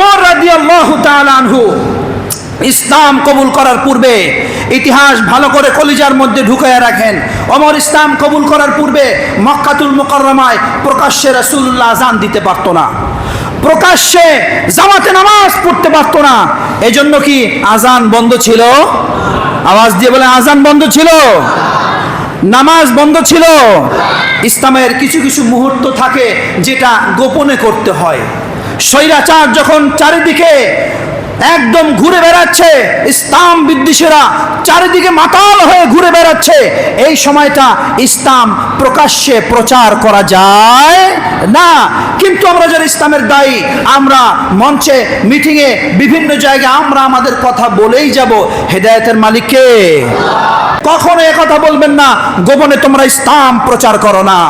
রাদিয়াল্লাহু তাআলা আনহু, ইসলাম কবুল করার পূর্বে ইতিহাস ভালো করে কলিজার মধ্যে ঢুকাইয়া রাখেন। অমর ইসলাম কবুল করার পূর্বে মক্কাতুল মোকরমায় প্রকাশ্যে রাসূলুল্লাহ আজান দিতে পারতো না। প্রকাশ্যে জামাতে নামাজ পড়তে পারতো না। এজন্য কি আজান বন্ধ ছিল? আওয়াজ দিয়ে বলে আজান বন্ধ ছিল? নামাজ বন্ধ ছিল? ইসলামের কিছু কিছু মুহূর্ত থাকে যেটা গোপনে করতে হয়। স্বৈরাচার যখন চারিদিকে একদম ঘুরে বেড়াচ্ছে, ইসলাম বিদ্বেষীরা চারিদিকে মাতাল হয়ে ঘুরে বেড়াচ্ছে, এই সময়টা ইসলাম প্রকাশ্যে প্রচার করা যায় না। কিন্তু আমরা যারা ইসলামের দায়ী, আমরা মঞ্চে, মিটিংয়ে, বিভিন্ন জায়গায় আমরা আমাদের কথা বলেই যাব। হেদায়েতের মালিককে কখনো কথা বলবেন না, গোপনে তোমরা ইসলাম প্রচার করো না।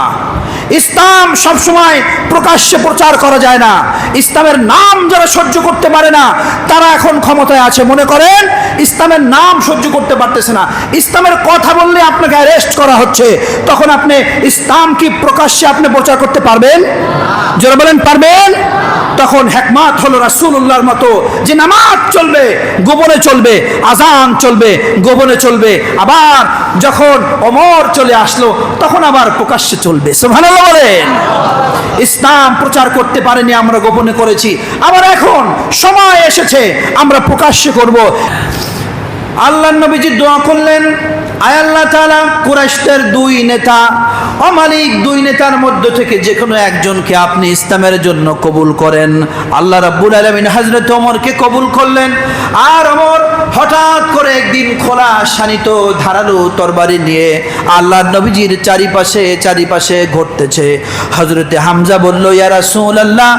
ইসলাম সবসময় প্রকাশ্যে প্রচার করা যায় না। ইসলামের নাম যারা সহ্য করতে পারে না, তারা এখন ক্ষমতায় আছে। মনে করেন, ইসলামের নাম সহ্য করতে পারতেছে না। ইসলামের কথা বললে আপনাকে অ্যারেস্ট করা হচ্ছে। তখন আপনি ইসলাম কি প্রকাশ্যে আপনি প্রচার করতে পারবেন? যারা বলেন, পারবেন? তখন হেকমাত হলো রাসুল্লাহর মতো যে নামাজ চলবে গোবনে চলবে আজান চলবে গোবনে চলবে। আবার যখন অমর চলে আসলো, তখন আবার প্রকাশ্যে চলবে। সুবহানাল্লাহ বলেন। ইসলাম প্রচার করতে পারেনি, আমরা গোপনে করেছি। আবার এখন সময় এসেছে, আমরা প্রকাশ্যে করব। আল্লাহ নবীজি দোয়া করলেন, আয় আল্লাহ তাআলা, কুরাইশদের দুই নেতা, অমালিক দুই নেতার মধ্য থেকে যে কোনো একজনকে আপনি ইসলামের জন্য কবুল করেন। আল্লাহ রাব্বুল আলামিন হযরত ওমরকে কবুল করলেন। আর ওমর হঠাৎ করে একদিন খোলা শানিত ধারালো তরবারি নিয়ে আল্লাহ নবীজির চারিপাশে চারিপাশে ঘটতেছে। হযরতে হামজা বলল, ইয়া রাসূলুল্লাহ,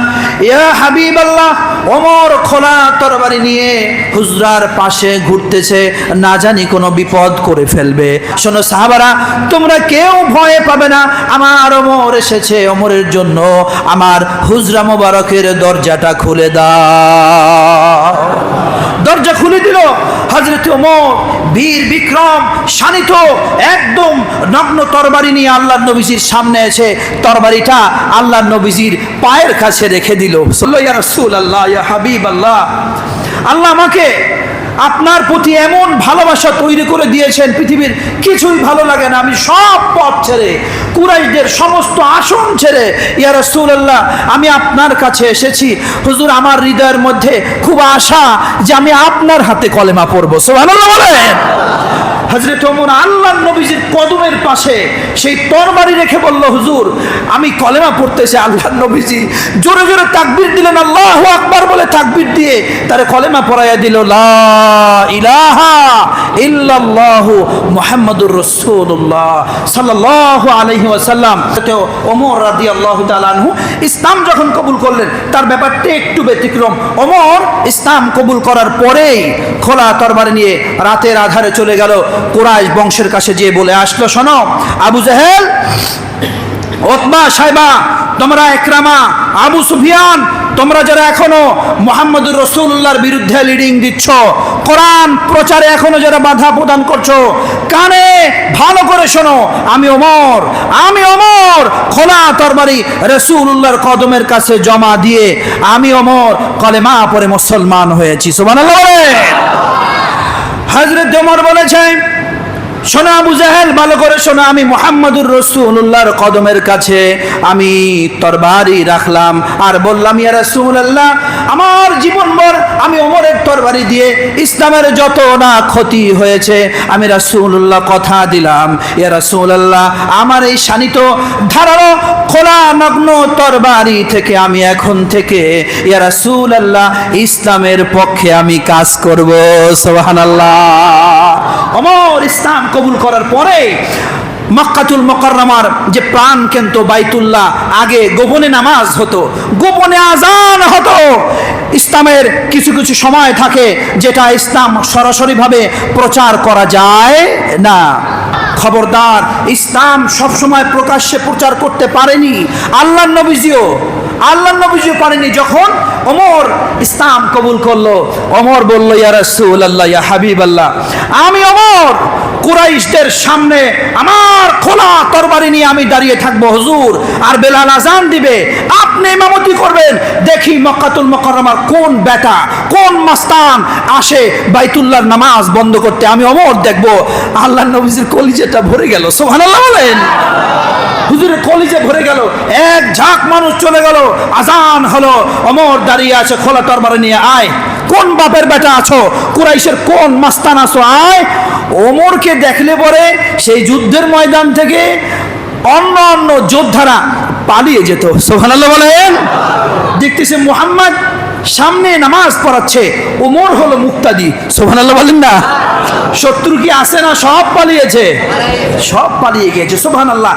ইয়া হাবিব আল্লাহ ওমর খোলা তরবারি নিয়ে হুজরার পাশে ঘুরতেছে। না জানি কোনো বিপদ করে ফেলবে। শোনো সাহাবারা, তোমরা কেউ ভয়ে পাবে না। আমার ওমর এসেছে ওমরের জন্য। আমার হুজরা মোবারকের দরজাটা খুলে দাও। দরজা খুলে দিল। হজরত ওমর, বীর বিক্রম, শানিত, একদম নগ্ন তরবারি নিয়ে আল্লাহ নবীজির সামনে এসে তরবারিটা আল্লাহ নবীজির পায়ের কাছে রেখে দিল। ইয়া রাসূলুল্লাহ, ইয়া হাবিবাল্লাহ, আল্লাহ আমাকে আপনার প্রতি এমন ভালোবাসা তৈরি করে দিয়েছেন পৃথিবীর কিছুই ভালো লাগে না। আমি সব পথ ছেড়ে, কুরাইশদের সমস্ত আসন ছেড়ে, ইয়া রাসূলুল্লাহ, আমি আপনার কাছে এসেছি। হুজুর, আমার হৃদয়ের মধ্যে খুব আশা যে আমি আপনার হাতে কলেমা পড়ব। সুবহানাল্লাহ বলেন। হজরত ওমর আল্লাহ নবীজির কদমের পাশে সেই তরবারি রেখে বলল, হুজুর, আমি কলেমা পড়তেছি আল্লাহ নবীজি। জোরে জোরে তাকবির দিলেন, আল্লাহ আকবার বলে তাকবির তারে কলেমা পড়াইয়া দিল ওমর ইসলাম যখন কবুল করলেন, তার ব্যাপারটা একটু ব্যতিক্রম। ওমর ইসলাম কবুল করার পরেই খোলা তরবারি নিয়ে রাতের আধারে চলে গেল। কুরাইশ বংশের কাছে যেয়ে বলে আসলো, শোনো, আবু জাহেল, ওতবা সাইবা তোমরা একরামা, আবু সুফিয়ান তোমরা যারা এখনও মোহাম্মদুর রসুল্লাহর বিরুদ্ধে লিডিং দিচ্ছ, কোরআন প্রচারে এখনও যারা বাধা প্রদান করছ, কানে ভালো করে শোনো, আমি ওমর আমি ওমর, খোলা তরবারি রসুল্লাহর কদমের কাছে জমা দিয়ে আমি ওমর, কলেমা পরে মুসলমান হয়েছি, সুবহানাল্লাহ হজরত ওমর বলেছেন শোনো আবু জাহেল, ভালো করে শোনা। আমি মোহাম্মদুর রসুল্লাহর কদমের কাছে আমি তরবারি রাখলাম আর বললাম, ইয়া রাসূলুল্লাহ, আমার জীবনভর আমি ওমরের তরবারি দিয়ে ইসলামের যত না ক্ষতি হয়েছে, আমি রাসূলুল্লাহ কথা দিলাম। ইয়া রাসূলুল্লাহ, আমার এই শানিত ধারালো খোলা নগ্ন তরবারি থেকে আমি এখন থেকে, ইয়া রাসূলুল্লাহ, ইসলামের পক্ষে আমি কাজ করব। সুবহানাল্লাহ। অমর ইসলাম কবুল করার পরে মক্কাতুল মকরমার যে প্রাণ কেন্দ্র বাইতুল্লাহ, আগে গোপনে নামাজ হতো, গোপনে আজান হতো। ইসলামের কিছু কিছু সময় থাকে যেটা ইসলাম সরাসরিভাবে প্রচার করা যায় না। খবরদার, ইসলাম সবসময় প্রকাশ্যে প্রচার করতে পারেনি। আল্লাহ নবীজিও আল্লাহ নবীজিও পারেনি, যখন ওমর ইসলাম কবুল করল, ওমর বলল, ইয়া রাসূল আল্লাহ ইয়া হাবিব আল্লাহ আমি ওমর, কুরাইশদের সামনে আমার খোলা তরবারি নিয়ে আমি দাঁড়িয়ে থাকব, হুজুর, আর বেলাল আজান দিবে, আপনি ইমামতি করবেন, দেখি মক্কাতুল মুকাররমার কোন বেটা কোন মাস্তান আসে বাইতুল্লাহর নামাজ বন্ধ করতে, আমি অমর দেখব, আল্লাহ নবীজির কলিজাটা ভরে গেল, সুবহানাল্লাহ বলেন। হুজুরের কলিজে ভরে গেল, এক ঝাঁক মানুষ চলে গেল, আজান হলো, অমর দাঁড়িয়ে আছে খোলা তরবারে নিয়ে, আয়, কোন বাপের বেটা আছো, কুরাইশের কোন মাস্তান আছো, আয় ওমরকে দেখলে পরে সেই যুদ্ধের ময়দান থেকে অন্য অন্য যোদ্ধারা পালিয়ে যেত। সোহানাল্লাহ বলেন, দেখতেছে মুহাম্মদ সামনে নামাজ পড়াচ্ছে, ওমর হলো মুক্তাদি। সোহানাল্লাহ বলেন না, শত্রু কি আসে না সব পালিয়েছে? সব পালিয়ে গিয়েছে সোহানাল্লাহ